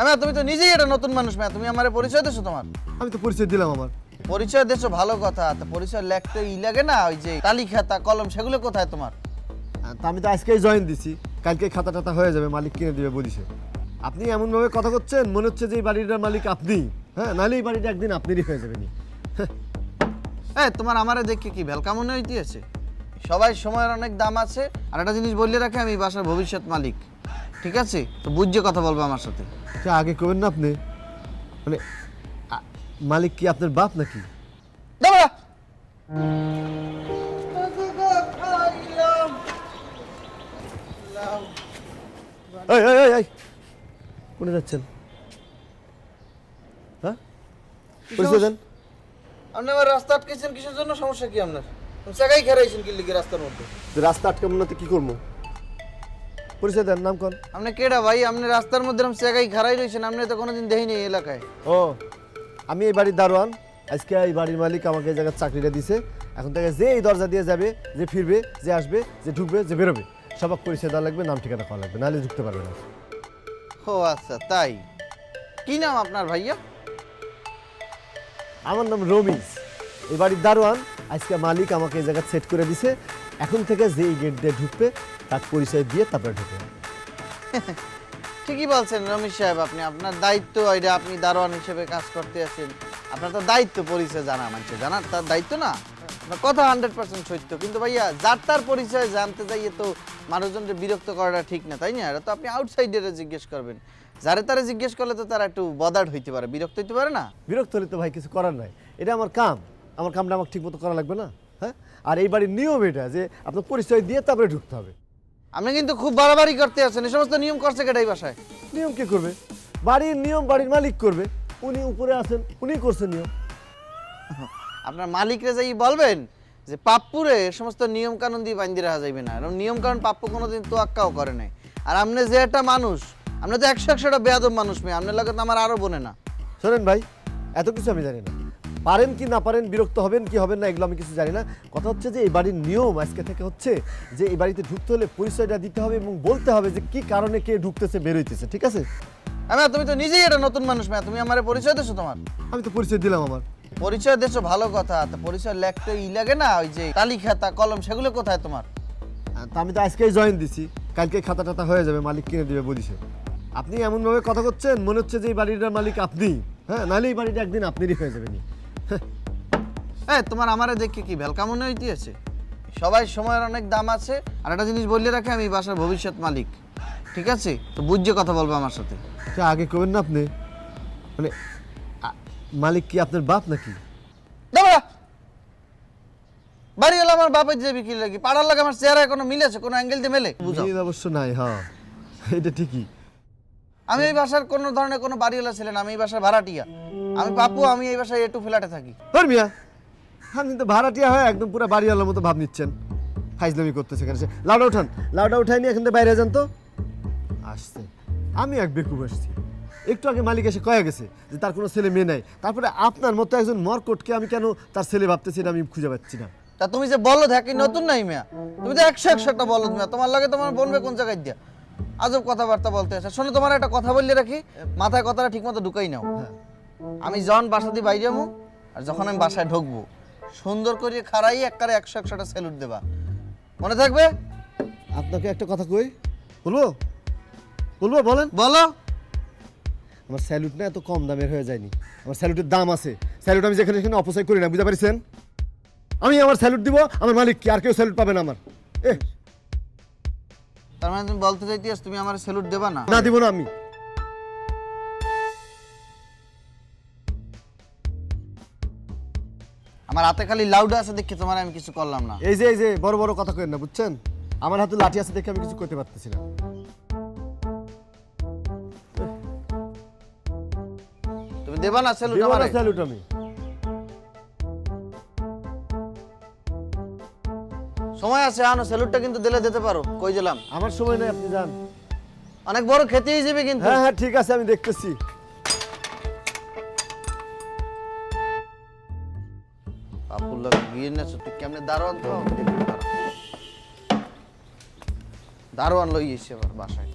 আমি তুমি তো নিজেই এটা নতুন মানুষ ম্যা তুমি আমার পরিচয় দেছো তোমার। আমি তো পরিচয় দিলাম আমার। পরিচয় দেছো ভালো কথা তা পরিচয় লেখতে ই লাগে না ওই যে তালি খাতা কলম সেগুলো কোথায় তোমার? তা আমি তো আজকেই জয়েন দিছি কালকে খাতা টাতা হয়ে যাবে মালিক কিনে দিবে বলিছে। আপনি এমনভাবে কথা করছেন মনে হচ্ছে যে এই বাড়িটার মালিক আপনি। হ্যাঁ নাহলে এই বাড়িটা একদিন আপনারই হয়ে যাবে নি। এ তোমার আমারে দেখে কি ভেলকা মনে হইতেছে সবাই সময়ের অনেক দাম আছে আর একটা জিনিস বললে রাখে আমি বাসার ভবিষ্যৎ মালিক। ঠিক আছে? তো বুঝছে কথা বলব আমার সাথে। আগে করবেন না আপনি? মানে আ- মালিক কি আপনার বাপ নাকি? দাঁড়া এই এই এই, এই। কোনে যাচ্ছেন? হ্যাঁ? পরিচয় দেন। আপনি আমার রাস্তা আটকেছেন কিসের জন্য? সমস্যা কি আপনার? জায়গায় খেরাইছেন কি লিখে রাস্তার মধ্যে? তো রাস্তা আটকাবো না তো কি করব? পরিচয় দেন নাম কোন। আপনি কেডা ভাই? আপনি রাস্তার মধ্যে এরকম জায়গায় খারাই রয়েছেন আপনি তো কোনোদিন দেখিনি এই এলাকায়। ও আমি এই বাড়ির দারোয়ান। আজকে এই বাড়ির মালিক আমাকে এই জায়গায় চাকরিটা দিছে। এখন থেকে যে এই দরজা দিয়ে যাবে যে ফিরবে যে আসবে যে ঢুকবে যে বেরোবে সবাক পরিচয় দেওয়া লাগবে নাম ঠিকানা খাওয়া লাগবে নাহলে ঢুকতে পারবে না। ও আচ্ছা তাই। কি নাম আপনার ভাইয়া? আমার নাম রমিজ। এই বাড়ির দারোয়ান আজকে মালিক আমাকে এই জায়গায় সেট করে দিছে। এখন থেকে যে এই গেট দিয়ে ঢুকবে তার পরিচয় দিয়ে তারপরে ঢুকবে ঠিকই বলছেন রমেশ সাহেব আপনি। আপনার দায়িত্ব এটা আপনি দারোয়ান হিসেবে কাজ করতে আছেন। আপনার তো দায়িত্ব পরিচয় জানা মানছে জানার তার দায়িত্ব না। কথা হান্ড্রেড পার্সেন্ট সত্য। কিন্তু ভাইয়া যার তার পরিচয় জানতে যাইয়ে তো মানুষজনকে বিরক্ত করাটা ঠিক না তাই না? এটা তো আপনি আউটসাইডারে জিজ্ঞেস করবেন। যারে তারে জিজ্ঞেস করলে তো তারা একটু বদার্ড হইতে পারে বিরক্ত হইতে পারে না? বিরক্ত হলে তো ভাই কিছু করার নাই। এটা আমার কাম। আমার কামটা আমাকে ঠিক মতো করা লাগবে না হ্যাঁ? আর এই বাড়ির নিয়ম এটা যে আপনার পরিচয় দিয়ে তারপরে ঢুকতে হবে। আপনি কিন্তু খুব বাড়াবাড়ি করতে আছেন এই সমস্ত নিয়ম করছে কেটাই বাসায়? নিয়ম কে করবে? বাড়ির নিয়ম বাড়ির মালিক করবে। উনি উপরে আছেন উনি করছেন নিয়ম। আপনার মালিকরে যাই বলবেন যে পাপ্পুরে এ সমস্ত নিয়ম কানুন দিয়ে বান্ধি রাখা যাইবে না। এরকম নিয়ম কানুন পাপ্পু কোনোদিন তো আক্কাও করে নাই। আর আপনি যে একটা মানুষ আপনি তো একশো একশোটা বেয়াদব মানুষ মেয়ে আপনার লাগে তো আমার আরও বনে না। শোনেন ভাই এত কিছু আমি জানি না। পারেন কি না পারেন বিরক্ত হবেন কি হবেন না এগুলো আমি কিছু জানি না। কথা হচ্ছে যে এই বাড়ির নিয়ম আজকে থেকে হচ্ছে যে এই বাড়িতে ঢুকতে হলে পরিচয়টা দিতে হবে এবং বলতে হবে যে কি কারণে কে ঢুকতেছে বেরোইতেছে ঠিক আছে? আমি তুমি তো নিজেই একটা নতুন মানুষ মেয়ে তুমি আমার পরিচয় দেছো তোমার? আমি তো পরিচয় দিলাম আমার। পরিচয় দেছো ভালো কথা। তা পরিচয় লেখতে ই লাগে না ওই যে তালি খাতা কলম সেগুলো কোথায় তোমার? তা আমি তো আজকেই জয়েন দিছি। কালকে খাতা টাতা হয়ে যাবে মালিক কিনে দিবে বলিছে। আপনি এমনভাবে কথা করছেন মনে হচ্ছে যে এই বাড়িটার মালিক আপনি। হ্যাঁ নাহলে এই বাড়িটা একদিন আপনারই হয়ে যাবে নি হ্যাঁ তোমার আমারে দেখে কি ভেলকা মনে হইতেছে? সবাই সময়ের অনেক দাম আছে আর একটা জিনিস বললে রাখে আমি বাসার ভবিষ্যৎ মালিক। ঠিক আছে? তো বুঝছে কথা বলব আমার সাথে। আচ্ছা, আগে করবেন না আপনি? মানে মালিক কি আপনার বাপ নাকি? দাঁড়া বাড়ি হলো আমার বাপের যে বিক্রি লাগি পাড়ার লাগে আমার চেহারা কোনো মিলেছে কোনো অ্যাঙ্গেল দিয়ে মেলে? বুঝো? অবশ্য নাই হ্যাঁ। এটা ঠিকই। আমি এই বাসার কোনো ধরনের কোনো বাড়িওয়ালা ছিলেন আমি এই বাসার ভাড়াটিয়া। আমি পাপু আমি এই বাসায় একটু ফ্ল্যাটে থাকি। ধর মিয়া হ্যাঁ কিন্তু ভাড়াটিয়া হয় একদম পুরো বাড়িওয়ালার মতো ভাব নিচ্ছেন। ফাইজলামি করতেছে এখানে লাউডা উঠান লাউডা উঠাই নিয়ে এখান থেকে বাইরে যান তো। আসছে। আমি এক বেকুব আসছি। একটু আগে মালিক এসে কয়ে গেছে যে তার কোনো ছেলে মেয়ে নাই। তারপরে আপনার মতো একজন মরকটকে আমি কেন তার ছেলে ভাবতেছি এটা আমি খুঁজে পাচ্ছি না। তা তুমি যে বলো থাকি নতুন নাই মিয়া? তুমি তো একশো একশো একটা বলো মিয়া। তোমার লাগে তোমার বলবে কোন জায়গায় দিয়া? আজব কথাবার্তা বলতে আছে। শোনো তোমার একটা কথা বললে রাখি। মাথায় কথাটা ঠিক মতো ঢুকাই নাও। হ্যাঁ। আমি যখন বাসা দিয়ে বাইরে যাব আর যখন আমি বাসায় ঢুকবো সুন্দর করে খাড়াই একবারে একশো একশোটা স্যালুট দেবা। মনে থাকবে? আপনাকে একটা কথা কই? বলব? বলব বলেন। বলো। আমার স্যালুট না এত কম দামের হয়ে যায়নি। আমার স্যালুটের দাম আছে। স্যালুট আমি যেখানে সেখানে অপচয় করি না বুঝতে পারছেন? আমি আমার স্যালুট দিব আমার মালিক কি? আর কেউ স্যালুট পাবে না আমার। এ তার মানে তুমি বলতে চাইতেছ তুমি আমার স্যালুট দেবা না? না দিব না আমি। আমার হাতে খালি লাউড আছে দেখি তোমার আমি কিছু করলাম না। এই যে এই যে বড় বড় কথা কেন না বুঝছেন? আমার হাতে লাঠি আছে দেখে আমি কিছু করতে পারতেছি না। তুমি দেবা না স্যালুট আমার? স্যালুট আমি। সময় আছে আনো স্যালুটটা কিন্তু দিলে দিতে পারো কই দিলাম? আমার সময় নেই আপনি যান। অনেক বড় খেতে হিসেবে কিন্তু। হ্যাঁ হ্যাঁ ঠিক আছে আমি দেখতেছি। পাপুল্লা গিয়ে নেছো তুই কেমনে দারোয়ান তো? দেখতে দারোয়ান। লই এসে আবার বাসায়।